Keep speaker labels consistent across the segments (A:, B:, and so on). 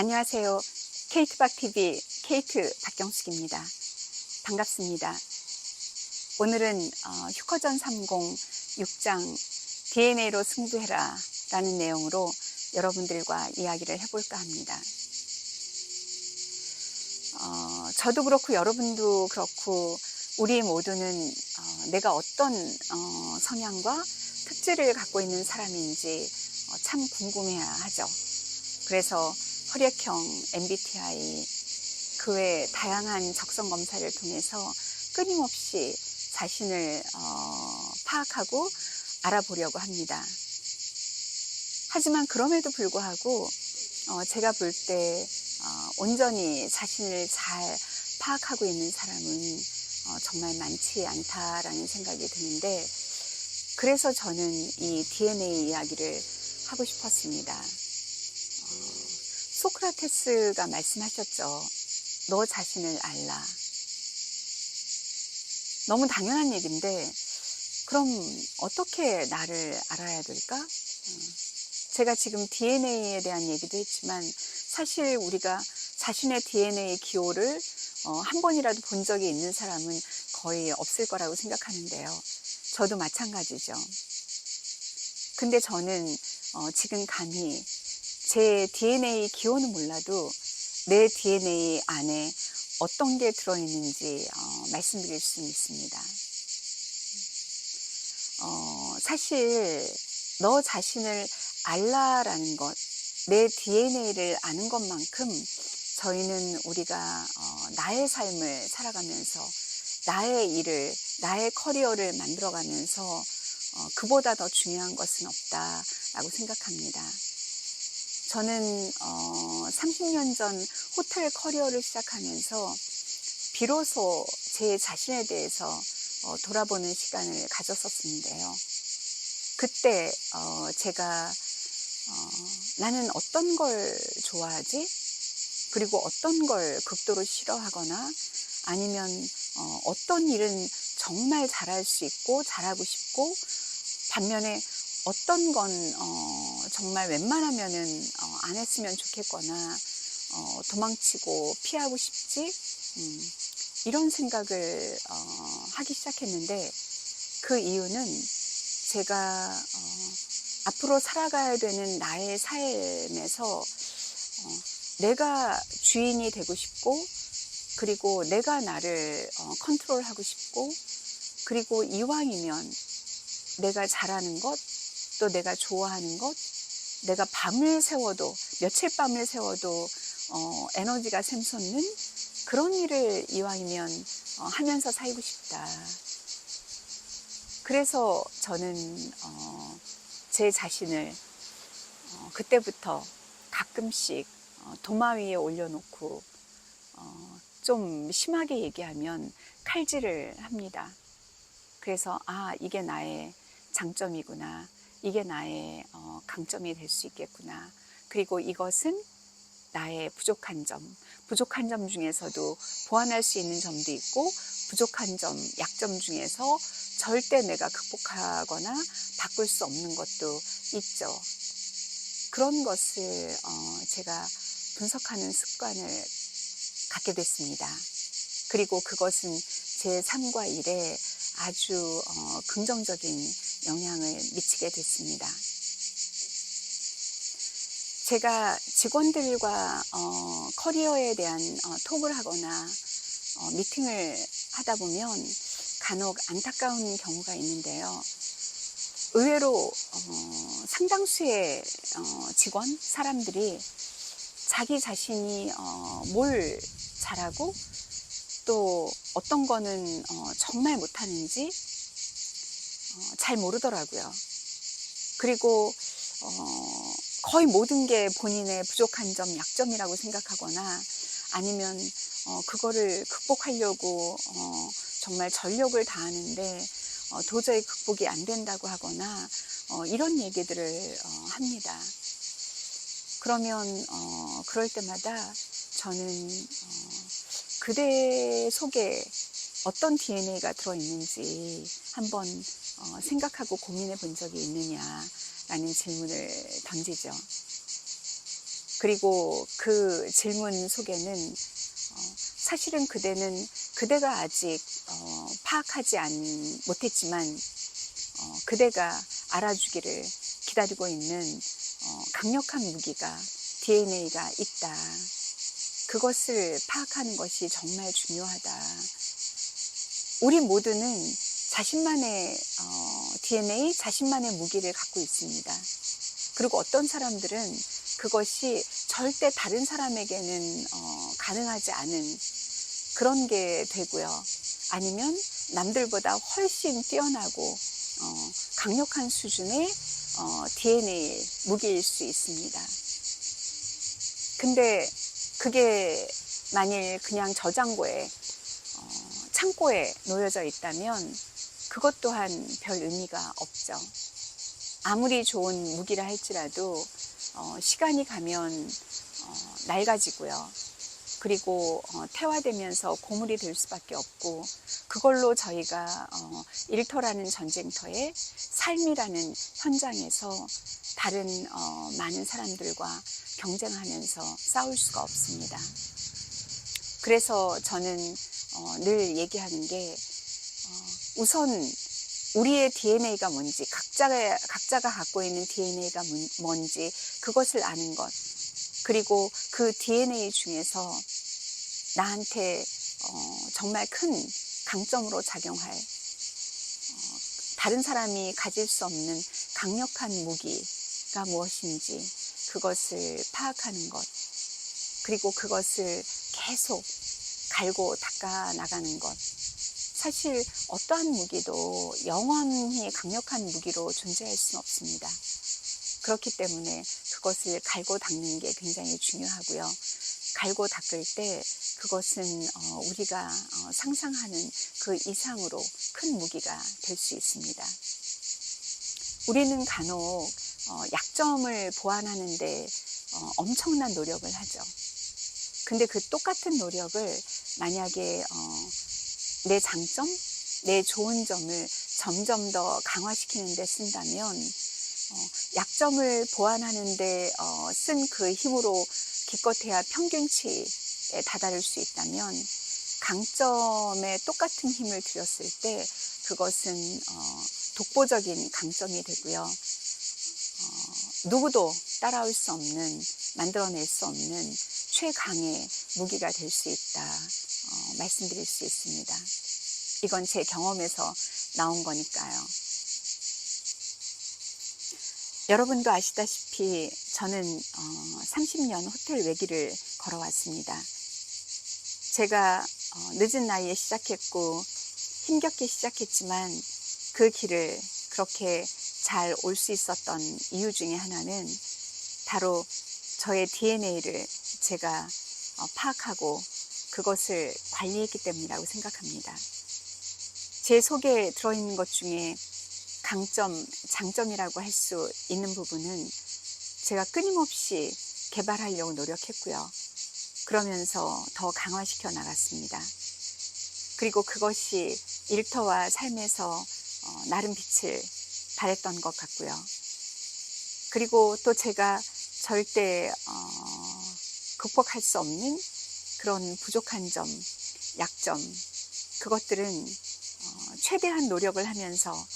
A: 안녕하세요. 케이트박TV 케이트 박경숙입니다. 반갑습니다. 오늘은 어, 휴커전 30 6장 DNA로 승부해라 라는 내용으로 여러분들과 이야기를 해볼까 합니다. 어, 저도 그렇고 여러분도 그렇고 우리 모두는 어, 내가 어떤 어, 성향과 특질을 갖고 있는 사람인지 어, 참 궁금해야 하죠. 그래서 혈액형, MBTI, 그 외 다양한 적성 검사를 통해서 끊임없이 자신을 어, 파악하고 알아보려고 합니다. 하지만 그럼에도 불구하고 어, 제가 볼때 어, 온전히 자신을 잘 파악하고 있는 사람은 어, 정말 많지 않다라는 생각이 드는데 그래서 저는 이 DNA 이야기를 하고 싶었습니다. 어, 소크라테스가 말씀하셨죠. 너 자신을 알라. 너무 당연한 얘기인데 그럼 어떻게 나를 알아야 될까? 음, 제가 지금 DNA에 대한 얘기도 했지만 사실 우리가 자신의 DNA 기호를 어, 한 번이라도 본 적이 있는 사람은 거의 없을 거라고 생각하는데요. 저도 마찬가지죠. 근데 저는 어, 지금 감히 제 DNA 기호는 몰라도 내 DNA 안에 어떤 게 들어있는지 어, 말씀드릴 수 있습니다. 어, 사실 너 자신을 알라라는 것, 내 DNA를 아는 것만큼 저희는 우리가 어, 나의 삶을 살아가면서 나의 일을, 나의 커리어를 만들어가면서 어, 그보다 더 중요한 것은 없다라고 생각합니다. 저는 어, 30년 전 호텔 커리어를 시작하면서 비로소 제 자신에 대해서 어, 돌아보는 시간을 가졌었는데요. 그때 어, 제가 어, 나는 어떤 걸 좋아하지? 그리고 어떤 걸 극도로 싫어하거나 아니면 어, 어떤 일은 정말 잘할 수 있고 잘하고 싶고 반면에 어떤 건 어, 정말 웬만하면은 어, 안 했으면 좋겠거나 어, 도망치고 피하고 싶지? 음, 이런 생각을 어, 하기 시작했는데 그 이유는 제가 어, 앞으로 살아가야 되는 나의 삶에서 어, 내가 주인이 되고 싶고 그리고 내가 나를 어, 컨트롤하고 싶고 그리고 이왕이면 내가 잘하는 것, 또 내가 좋아하는 것, 내가 밤을 세워도 며칠 밤을 세워도 어, 에너지가 샘솟는 그런 일을 이왕이면 어, 하면서 살고 싶다. 그래서 저는 어, 제 자신을 어, 그때부터 가끔씩 어, 도마 위에 올려놓고 어, 좀 심하게 얘기하면 칼질을 합니다. 그래서 아 이게 나의 장점이구나. 이게 나의 어, 강점이 될 수 있겠구나. 그리고 이것은 나의 부족한 점, 부족한 점 중에서도 보완할 수 있는 점도 있고, 부족한 점, 약점 중에서 절대 내가 극복하거나 바꿀 수 없는 것도 있죠. 그런 것을 어, 제가 분석하는 습관을 갖게 됐습니다. 그리고 그것은 제 삶과 일에 아주 어, 긍정적인 영향을 미치게 됐습니다. 제가 직원들과 어, 커리어에 대한 어, 톡을 하거나 어, 미팅을 하다 보면 간혹 안타까운 경우가 있는데요. 의외로 어, 상당수의 어, 직원 사람들이 자기 자신이 어, 뭘 잘하고 또 어떤 거는 어, 정말 못하는지 어, 잘 모르더라고요. 그리고 어, 거의 모든 게 본인의 부족한 점, 약점이라고 생각하거나 아니면 어, 그거를 극복하려고 어, 정말 전력을 다하는데 어, 도저히 극복이 안 된다고 하거나 어, 이런 얘기들을 어, 합니다. 그러면 어, 그럴 때마다 저는 어, 그대 속에 어떤 DNA가 들어있는지 한번 어, 생각하고 고민해 본 적이 있느냐라는 질문을 던지죠. 그리고 그 질문 속에는 어, 사실은 그대는 그대가 아직 어, 파악하지 않, 못했지만 어, 그대가 알아주기를 기다리고 있는 어, 강력한 무기가 DNA가 있다. 그것을 파악하는 것이 정말 중요하다. 우리 모두는 자신만의 어, DNA, 자신만의 무기를 갖고 있습니다. 그리고 어떤 사람들은 그것이 절대 다른 사람에게는 어, 가능하지 않은 그런 게 되고요. 아니면 남들보다 훨씬 뛰어나고 어, 강력한 수준의 어, DNA 무기일 수 있습니다. 근데 그게 만일 그냥 저장고에 어, 창고에 놓여져 있다면 그것 또한 별 의미가 없죠. 아무리 좋은 무기라 할지라도 어, 시간이 가면 어, 낡아지고요. 그리고 어, 태화되면서 고물이 될 수밖에 없고 그걸로 저희가 어, 일터라는 전쟁터에 삶이라는 현장에서 다른 어, 많은 사람들과 경쟁하면서 싸울 수가 없습니다. 그래서 저는 어, 늘 얘기하는 게 어, 우선 우리의 DNA가 뭔지 각자가 각자가 갖고 있는 DNA가 뭔지 그것을 아는 것. 그리고 그 DNA 중에서 나한테 어, 정말 큰 강점으로 작용할 어, 다른 사람이 가질 수 없는 강력한 무기가 무엇인지 그것을 파악하는 것. 그리고 그것을 계속 갈고 닦아 나가는 것 사실 어떠한 무기도 영원히 강력한 무기로 존재할 수는 없습니다. 그렇기 때문에 그것을 갈고 닦는 게 굉장히 중요하고요. 갈고 닦을 때 그것은 어, 우리가 어, 상상하는 그 이상으로 큰 무기가 될 수 있습니다. 우리는 간혹 어, 약점을 보완하는데 엄청난 노력을 하죠. 근데 그 똑같은 노력을 만약에 내 장점, 내 좋은 점을 점점 더 강화시키는 데 쓴다면 어, 약점을 보완하는데 어, 쓴그 힘으로 기껏해야 평균치에 다다를 수 있다면 강점에 똑같은 힘을 들였을 때 그것은 어, 독보적인 강점이 되고요. 어, 누구도 따라올 수 없는 만들어낼 수 없는 최강의 무기가 될 수 있다. 어, 말씀드릴 수 있습니다. 이건 제 경험에서 나온 거니까요. 여러분도 아시다시피 저는 어, 30년 호텔 외기를 걸어왔습니다. 제가 어, 늦은 나이에 시작했고 힘겹게 시작했지만 그 길을 그렇게 잘 올 수 있었던 이유 중에 하나는 바로 저의 DNA를 제가 어, 파악하고 그것을 관리했기 때문이라고 생각합니다. 제 속에 들어있는 것 중에 강점, 장점이라고 할 수 있는 부분은 제가 끊임없이 개발하려고 노력했고요. 그러면서 더 강화시켜 나갔습니다. 그리고 그것이 일터와 삶에서 어, 나름 빛을 발했던 것 같고요. 그리고 또 제가 절대 어, 극복할 수 없는 그런 부족한 점, 약점, 그것들은 어, 최대한 노력을 하면서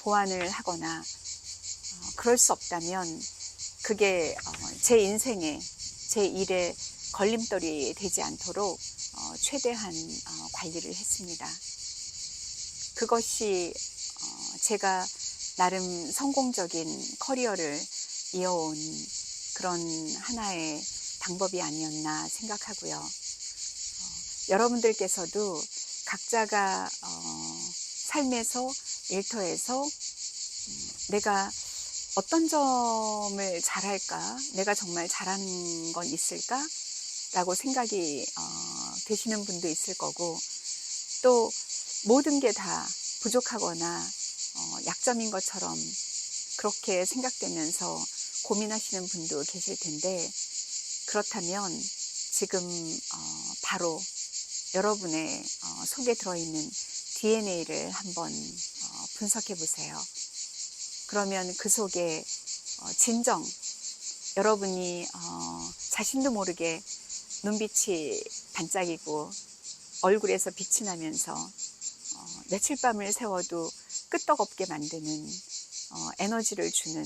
A: 보완을 하거나 어, 그럴 수 없다면 그게 어, 제 인생에 제 일에 걸림돌이 되지 않도록 어, 최대한 어, 관리를 했습니다. 그것이 어, 제가 나름 성공적인 커리어를 이어온 그런 하나의 방법이 아니었나 생각하고요. 여러분들께서도 각자가 어, 삶에서 일터에서 음, 내가 어떤 점을 잘할까? 내가 정말 잘하는 건 있을까? 라고 생각이 어, 되시는 분도 있을 거고 또 모든 게 다 부족하거나 어, 약점인 것처럼 그렇게 생각되면서 고민하시는 분도 계실 텐데 그렇다면 지금 어, 바로 여러분의 어, 속에 들어있는 DNA를 한번 어, 분석해 보세요. 그러면 그 속에 어, 진정 여러분이 자신도 모르게 눈빛이 반짝이고 얼굴에서 빛이 나면서 어, 며칠 밤을 세워도 끄떡없게 만드는 어, 에너지를 주는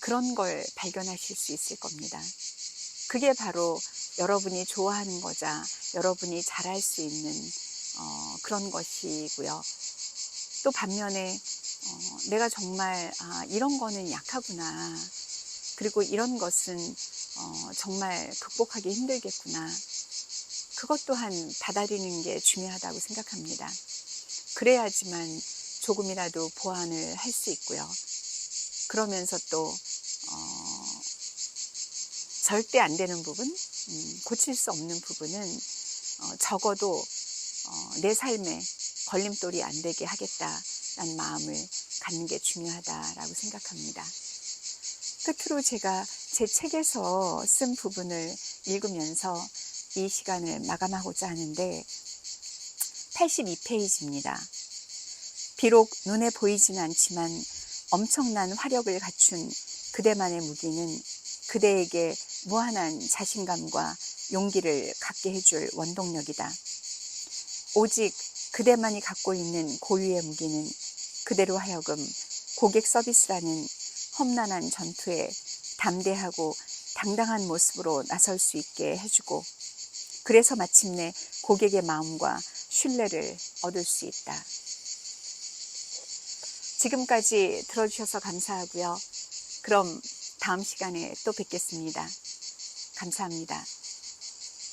A: 그런 걸 발견하실 수 있을 겁니다. 그게 바로 여러분이 좋아하는 거자 여러분이 잘할 수 있는 어, 그런 것이고요. 또 반면에 어, 내가 정말 아, 이런 거는 약하구나. 그리고 이런 것은 어, 정말 극복하기 힘들겠구나. 그것 또한 받아들이는 게 중요하다고 생각합니다. 그래야지만 조금이라도 보완을 할 수 있고요. 그러면서 또 어, 절대 안 되는 부분, 음, 고칠 수 없는 부분은 어, 적어도 어, 내 삶에 걸림돌이 안 되게 하겠다라는 마음을 갖는 게 중요하다라고 생각합니다. 끝으로 제가 제 책에서 쓴 부분을 읽으면서 이 시간을 마감하고자 하는데 82페이지입니다. 비록 눈에 보이진 않지만 엄청난 화력을 갖춘 그대만의 무기는 그대에게 무한한 자신감과 용기를 갖게 해줄 원동력이다. 오직 그대만이 갖고 있는 고유의 무기는 그대로 하여금 고객 서비스라는 험난한 전투에 담대하고 당당한 모습으로 나설 수 있게 해주고 그래서 마침내 고객의 마음과 신뢰를 얻을 수 있다. 지금까지 들어주셔서 감사하고요. 그럼 다음 시간에 또 뵙겠습니다. 감사합니다.